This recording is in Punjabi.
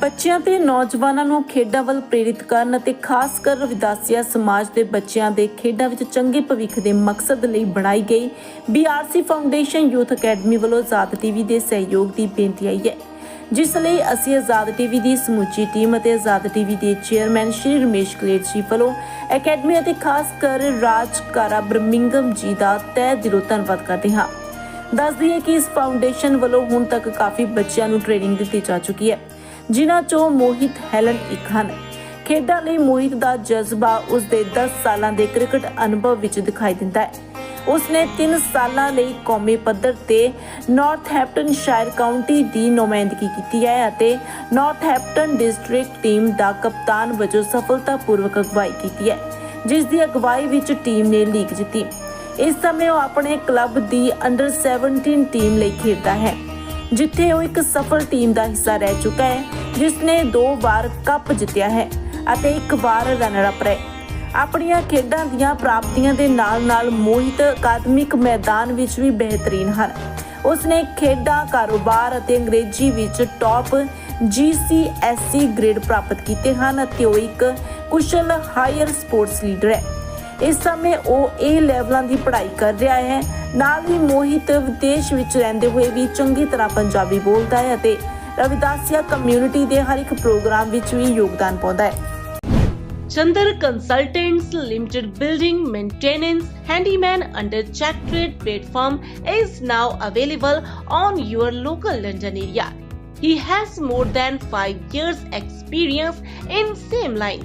ਬੱਚਿਆਂ ਤੇ ਨੌਜਵਾਨਾਂ ਨੂੰ ਖੇਡਾਂ ਵੱਲ ਪ੍ਰੇਰਿਤ ਕਰਨ ਅਤੇ ਖਾਸ ਕਰ ਰਵਿਦਾਸੀਆ ਸਮਾਜ ਦੇ ਬੱਚਿਆਂ ਦੇ ਖੇਡਾਂ ਵਿੱਚ ਚੰਗੇ ਭਵਿੱਖ ਦੇ ਮਕਸਦ ਲਈ ਬਣਾਈ ਗਈ ਬੀਆਰਸੀ ਫਾਊਂਡੇਸ਼ਨ ਯੂਥ ਅਕੈਡਮੀ ਵੱਲੋਂ ਆਜ਼ਾਦ ਟੀਵੀ ਦੇ ਸਹਿਯੋਗ ਦੀ ਬੇਨਤੀ ਆਈ ਹੈ। ਜਿਸ ਲਈ ਅਸੀਂ ਆਜ਼ਾਦ ਟੀਵੀ ਦੀ ਸਮੁੱਚੀ ਟੀਮ ਅਤੇ ਆਜ਼ਾਦ ਟੀਵੀ ਦੇ ਚੇਅਰਮੈਨ ਸ਼੍ਰੀ ਰਮੇਸ਼ ਕਲੇਰ ਜੀ ਵੱਲੋਂ ਅਕੈਡਮੀ ਅਤੇ ਖਾਸ ਕਰ ਰਾਜ ਕਾਰਾ ਬਰਮਿੰਗਮ ਜੀ ਦਾ ਤਹਿ ਦਿਲੋਂ ਧੰਨਵਾਦ ਕਰਦੇ ਹਾਂ। ਦੱਸ ਦਈਏ ਕਿ ਇਸ ਫਾਊਂਡੇਸ਼ਨ ਵੱਲੋਂ ਹੁਣ ਤੱਕ ਕਾਫੀ ਬੱਚਿਆਂ ਨੂੰ ਟ੍ਰੇਨਿੰਗ ਦਿੱਤੀ ਜਾ ਚੁੱਕੀ ਹੈ। ਜਿਨ੍ਹਾਂ ਚੋਂ ਮੋਹਿਤ ਹੈਲਨ ਇੱਕ ਹਨ। ਖੇਡਾਂ ਲਈ ਮੋਹਿਤ ਦਾ ਜਜ਼ਬਾ ਉਸ ਦੇ 10 ਸਾਲਾਂ ਦੇ ਕ੍ਰਿਕਟ ਅਨੁਭਵ ਵਿੱਚ ਦਿਖਾਈ ਦਿੰਦਾ ਹੈ। ਉਸ ਨੇ 3 ਸਾਲਾਂ ਲਈ ਕੌਮੀ ਪੱਧਰ ਤੇ ਨਾਰਥਹੈਂਪਟਨਸ਼ਾਇਰ ਕਾਉਂਟੀ ਦੀ ਨੁਮਾਇੰਦਗੀ ਕੀਤੀ ਹੈ ਅਤੇ ਨਾਰਥਹੈਂਪਟਨ ਡਿਸਟ੍ਰਿਕਟ ਟੀਮ ਦਾ ਕਪਤਾਨ ਵਜੋਂ ਸਫਲਤਾਪੂਰਵਕ ਅਗਵਾਈ ਕੀਤੀ ਹੈ, ਜਿਸ ਦੀ ਅਗਵਾਈ ਵਿੱਚ ਟੀਮ ਨੇ ਲੀਗ ਜਿੱਤੀ। ਇਸ ਸਮੇਂ ਉਹ ਆਪਣੇ ਕਲੱਬ ਦੀ ਅੰਡਰ 17 ਟੀਮ ਲਈ ਖੇਡਦਾ ਹੈ। ਜਿੱਥੇ ਉਹ ਇੱਕ ਸਫਲ ਟੀਮ ਦਾ ਹਿੱਸਾ ਰਹਿ ਚੁੱਕਾ ਹੈ ਜਿਸ ਨੇ ਦੋ ਵਾਰ ਕੱਪ ਜਿੱਤਿਆ ਹੈ ਅਤੇ ਇੱਕ ਵਾਰ ਰਨਰ ਅਪ ਰਹੇ। ਆਪਣੀਆਂ ਖੇਡਾਂ ਦੀਆਂ ਪ੍ਰਾਪਤੀਆਂ ਦੇ ਨਾਲ-ਨਾਲ ਮੋਹਿਤ ਅਕਾਦਮਿਕ ਮੈਦਾਨ ਵਿੱਚ ਵੀ ਬਿਹਤਰੀਨ ਹਨ। ਉਸਨੇ ਖੇਡਾਂ, ਕਾਰੋਬਾਰ ਅਤੇ ਅੰਗਰੇਜ਼ੀ ਵਿੱਚ ਟੌਪ GCSE ਗ੍ਰੇਡ ਪ੍ਰਾਪਤ ਕੀਤੇ ਹਨ ਅਤੇ ਉਹ ਇੱਕ ਕੁਸ਼ਲ ਹਾਇਰ ਸਪੋਰਟਸ ਲੀਡਰ ਹੈ। ਇਸ ਸਮੇਂ ਉਹ ਇਹ ਲੈਵਲਾਂ ਦੀ ਪੜ੍ਹਾਈ ਕਰ ਰਿਹਾ ਹੈ ਨਾਲ ਹੀ ਮੋਹਿਤ ਵਿਦੇਸ਼ ਵਿੱਚ ਰਹਿੰਦੇ ਹੋਏ ਵੀ ਚੰਗੀ ਤਰ੍ਹਾਂ ਪੰਜਾਬੀ ਬੋਲਦਾ ਹੈ ਅਤੇ ਰਵਿਦਾਸੀਆ ਕਮਿਊਨਿਟੀ ਦੇ ਹਰ ਇੱਕ ਪ੍ਰੋਗਰਾਮ ਵਿੱਚ ਵੀ ਯੋਗਦਾਨ ਪਾਉਂਦਾ ਹੈ Chandar Consultants Limited Building Maintenance Handyman under Check Trade platform is now available on your local London area. He has more than 5 years experience in same line.